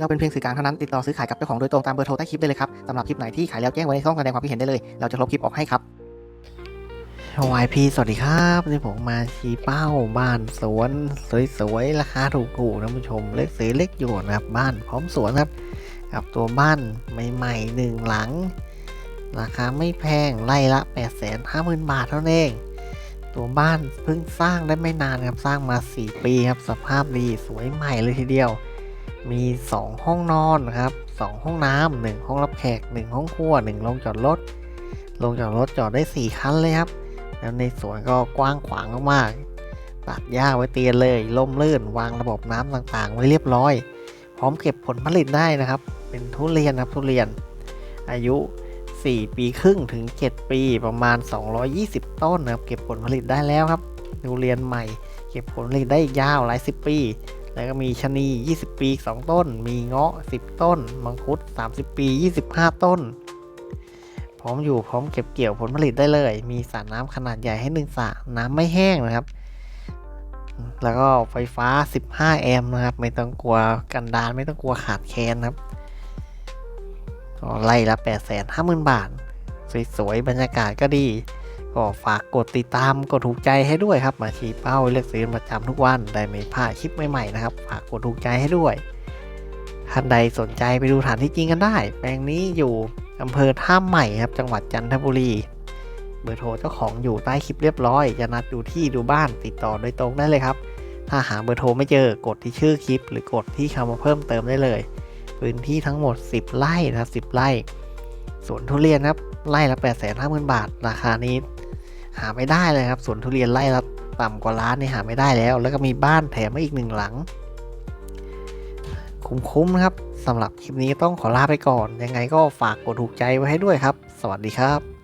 เราเป็นเพียงสื่อกลางเท่านั้นติดต่อซื้อขายกับเจ้าของโดยตรงตามเบอร์โทรใต้คลิปได้เลยครับสำหรับคลิปไหนที่ขายแล้วแจ้งไว้ในช่องแสดงความคิดเห็นได้เลย เราจะลบคลิปออกให้ครับ YP สวัสดีครับนี่ผมมาชี้เป้าบ้านสวนสวยๆราคาถูกๆนะผู้ชมเล็กซื้อเล็กอยู่นะครับบ้านพร้อมสวนครับกับตัวบ้านใหม่ๆหนึ่งหลัง ราคาไม่แพงไล่ละ8 5 0 0 0 0 บาทเท่านั้นเองตัวบ้านเพิ่งสร้างได้ไม่นานครับสร้างมา 4 ปีครับสภาพดีสวยใหม่เลยทีเดียว มี 2 ห้องนอนครับ2ห้องน้ำหนึ่งห้องรับแขก 1 ห้องครัว1โรงจอดรถโรงจอดรถจอดได้ 4 คันเลยครับ แล้วในสวนก็กว้างขวางมากๆตัดหญ้าไว้เตียนเลยล่มลื่นวางระบบน้ำต่างๆ ไว้เรียบร้อย พร้อมเก็บผลผลิตได้นะครับ เป็นทุเรียนครับทุเรียน อายุ 4 ปีครึ่งถึง 7 ปีประมาณ 220 ต้นนะครับเก็บผลผลิตได้แล้วครับทุเรียนใหม่ เก็บผลผลิตได้อีกยาวหลายสิบปี แล้วก็มีชะนี 20 ปี 2 ต้น มีเงาะ 10 ต้น มังคุด 30 ปี 25 ต้น พร้อมอยู่พร้อมเก็บเกี่ยวผลผลิตได้เลย มีสระน้ำขนาดใหญ่ให้หนึ่งสระน้ำไม่แห้งนะครับ แล้วก็ไฟฟ้า 15 แอมป์นะครับ ไม่ต้องกลัวกันดานไม่ต้องกลัวขาดแคลนครับไล่ละ8 5 0 0 0 0 บาท สวยๆ บรรยากาศก็ดี ก็ฝากกดติดตามกดถูกใจให้ด้วยครับ มาชี้เป้าเลือกซื้อประจำทุกวันได้ไม่พลาดคลิปใหม่ๆนะครับ ฝากกดถูกใจให้ด้วยท่านใดสนใจไปดูฐานที่จริงกันได้ แปลงนี้อยู่อำเภอท่าใหม่ครับ จังหวัดจันทบุรี เบอร์โทรเจ้าของอยู่ใต้คลิปเรียบร้อย จะนัดดูที่ดูบ้านติดต่อโดยตรงได้เลยครับ ถ้าหาเบอร์โทรไม่เจอกดที่ชื่อคลิป หรือกดที่คำว่าเพิ่มเติมได้เลย พื้นที่ทั้งหมด 10 ไร่นะครับ10 ไร่สวนทุเรียนครับไร่ละ8 5 0 0 0 0 บาท ราคานี้ หาไม่ได้เลยครับสวนทุเรียนไร่ละต่ำกว่าล้านนี่หาไม่ได้แล้ว แล้วก็มีบ้านแถมมาอีกหนึ่งหลัง คุ้มๆนะครับสำหรับคลิปนี้ต้องขอลาไปก่อน ยังไงก็ฝากกดถูกใจไว้ให้ด้วยครับ สวัสดีครับ